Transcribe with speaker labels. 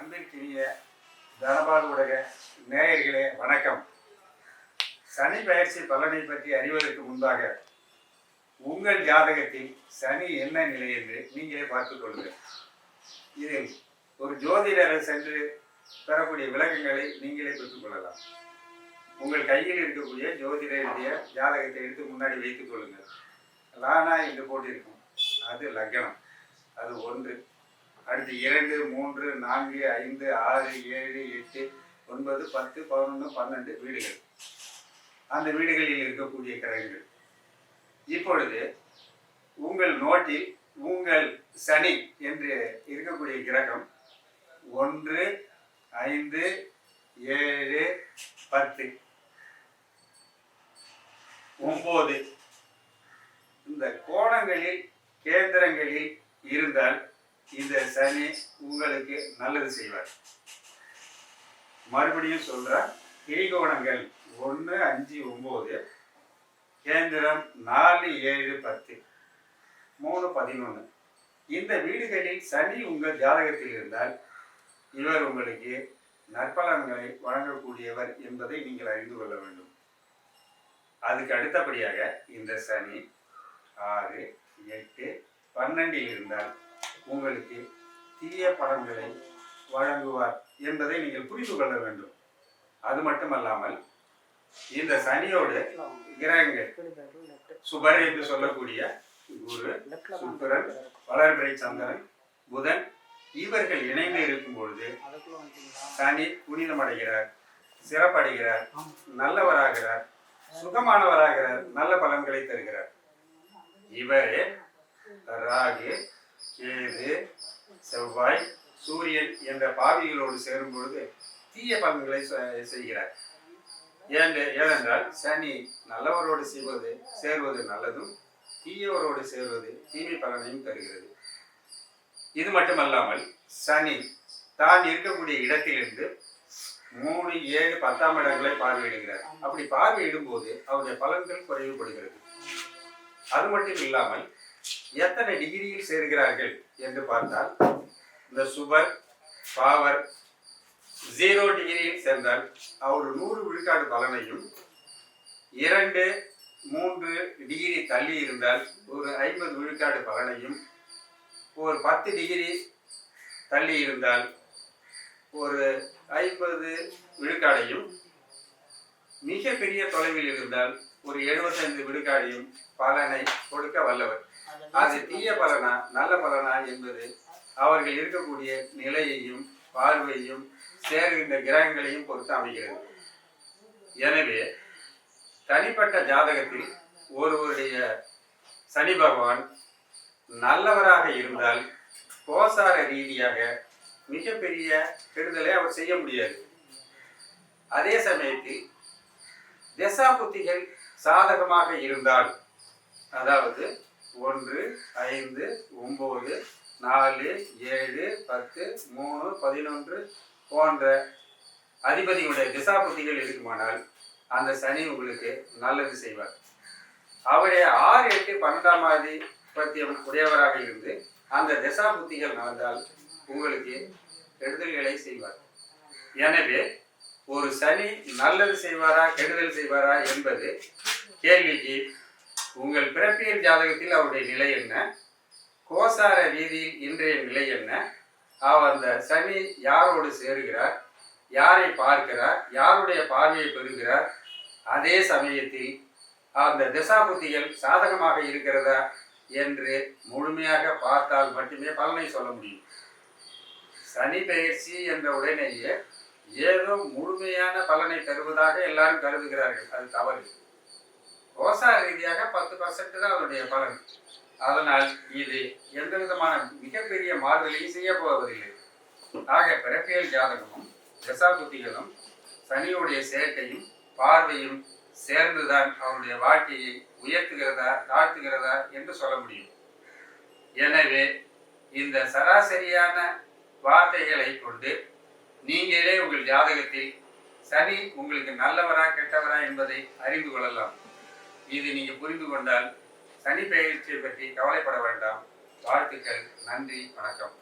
Speaker 1: அன்பிற்கினிய தனபால் ஊடக நேயர்களே வணக்கம். சனி பயிற்சி பலனை பற்றி அறிவதற்கு முன்பாக உங்கள் ஜாதகத்தில் சனி என்ன நிலை என்று நீங்களே பார்த்துக் கொள்ளுங்கள். இதில் ஒரு ஜோதிடரை சென்று பெறக்கூடிய விளக்கங்களை நீங்களே பெற்றுக்கொள்ளலாம் உங்கள் கையில் இருக்கக்கூடிய ஜோதிடருடைய ஜாதகத்தை எடுத்து முன்னாடி வைத்துக் கொள்ளுங்கள். லானா என்று போட்டிருக்கும். அது லக்னம். அது ஒன்று. அடுத்து இரண்டு மூன்று நான்கு ஐந்து ஆறு ஏழு எட்டு ஒன்பது பத்து பதினொன்று பன்னெண்டு வீடுகள். அந்த வீடுகளில் இருக்கக்கூடிய கிரகங்கள். இப்பொழுது உங்கள் நோட்டில் உங்கள் சனி என்று இருக்கக்கூடிய கிரகம் ஒன்று ஐந்து ஏழு பத்து. ஒம்பது. இந்த கோணங்களில் கேந்திரங்களில் இருந்தால் இந்த சனி உங்களுக்கு நல்லது செய்வார். மறுபடியும் சொல்ற திரிகோணங்கள் ஒன்று அஞ்சு ஒம்பது கேந்திரம் நாலு ஏழு பத்து மூணு பதினொன்று இந்த வீடுகளில் சனி உங்கள் ஜாதகத்தில் இருந்தால் இவர் உங்களுக்கு நற்பலன்களை வழங்கக்கூடியவர் என்பதை நீங்கள் அறிந்து கொள்ள வேண்டும். அதுக்கு அடுத்தபடியாக இந்த சனி ஆறு எட்டு பன்னெண்டில் இருந்தால் உங்களுக்கு தீய படங்களை வழங்குவார் என்பதை நீங்கள் புரிந்து கொள்ள வேண்டும். அது மட்டுமல்லாமல் இந்த சனியோடு கிரகங்கள் சுபர் என்று சொல்லக்கூடிய குரு சுக்கரன் வளர்பிறை சந்திரன் புதன் இவர்கள் இணைந்து இருக்கும் பொழுது சனி புனிதமடைகிறார் சிறப்படைகிறார் நல்லவராகிறார் சுகமானவராகிறார் நல்ல பலன்களை தருகிறார். இவரே ராகு கேது செவ்வாய் சூரியன் என்ற பாவிகளோடு சேரும் பொழுது தீய பலன்களை செ- செய்கிறார். ஏன் ஏனென்றால் சனி நல்லவரோடு செய்வது சேர்வது நல்லதும் தீயவரோடு சேர்வது தீமை பலனையும் தருகிறது. இது மட்டுமல்லாமல் சனி தான் இருக்கக்கூடிய இடத்திலிருந்து மூணு ஏழு பத்தாம் இடங்களை பார்வையிடுகிறார். அப்படி பார்வையிடும் போது அவருடைய பலன்கள் குறைவுபடுகிறது. அது மட்டும் இல்லாமல் எத்தனை டிகிரியில் சேர்கிறார்கள் என்று பார்த்தால் இந்த சுபர் பாவர் ஜீரோ டிகிரியில் சேர்ந்தால் அவர் நூறு விழுக்காடு பலனையும் இரண்டு மூன்று டிகிரி தள்ளி இருந்தால் ஒரு ஐம்பது விழுக்காடு பலனையும் ஒரு பத்து டிகிரி தள்ளி இருந்தால் ஒரு ஐம்பது விழுக்காடையும் மிகப்பெரிய தொலைவில் இருந்தால் ஒரு எழுபத்தைந்து விழுக்காடையும் பலனை கொடுக்க வல்லவர். அது தீய பலனா நல்ல பலனா என்பது அவர்கள் இருக்கக்கூடிய நிலையையும் பார்வையும் சேர்கின்ற கிரகங்களையும் பொறுத்து அமைகிறது. எனவே தனிப்பட்ட ஜாதகத்தில் ஒருவருடைய சனி பகவான் நல்லவராக இருந்தால் கோசார ரீதியாக மிகப்பெரிய கெடுதலை அவர் செய்ய முடியாது. அதே சமயத்தில் திசா புத்திகள் சாதகமாக இருந்தால் அதாவது ஒன்று ஐந்து ஒம்பது நாலு ஏழு பத்து மூணு பதினொன்று போன்ற அதிபதியுடைய திசா புத்திகள் இருக்குமானால் அந்த சனி உங்களுக்கு நல்லது செய்வார். அவருடைய ஆறு எட்டு பன்னெண்டாம் ஆதி பத்தியம் உடையவராக இருந்து அந்த திசா புத்திகள் நடந்தால் உங்களுக்கு கெடுதல்களை செய்வார். எனவே ஒரு சனி நல்லது செய்வாரா கெடுதல் செய்வாரா என்பது கேள்விக்கு உங்கள் பிறப்பியல் ஜாதகத்தில் அவருடைய நிலை என்ன? கோசார ரீதியில் இன்றைய நிலை என்ன? அவர் அந்த சனி யாரோடு சேருகிறார்? யாரை பார்க்கிறார்? யாருடைய பார்வையை பெறுகிறார்? அதே சமயத்தில் அந்த திசாபுத்திகள் சாதகமாக இருக்கிறதா என்று முழுமையாக பார்த்தால் மட்டுமே பலனை சொல்ல முடியும். சனி பெயர்ச்சி என்ற உடனேயே ஏதோ முழுமையான பலனை தருவதாக எல்லாரும் கருதுகிறார்கள். அது தவறு. விவசாய ரீதியாக பத்து பர்சன்ட் தான் அதனுடைய பலன். அதனால் இது எந்த விதமான மிகப்பெரிய மாறுதலையும் செய்ய போவதில்லை. ஆக பிறப்பியல் ஜாதகமும் தசாபுத்திகளும் சனியுடைய சேர்க்கையும் பார்வையும் சேர்ந்துதான் அவருடைய வாழ்க்கையை உயர்த்துகிறதா தாழ்த்துகிறதா என்று சொல்ல முடியும். எனவே இந்த சராசரியான வார்த்தைகளை கொண்டு நீங்களே உங்கள் ஜாதகத்தில் சனி உங்களுக்கு நல்லவரா கெட்டவரா என்பதை அறிந்து கொள்ளலாம். இது நீங்க புரிந்து கொண்டால் சனி பயிற்சியை பற்றி கவலைப்பட வேண்டாம். வாழ்த்துக்கள் நன்றி வணக்கம்.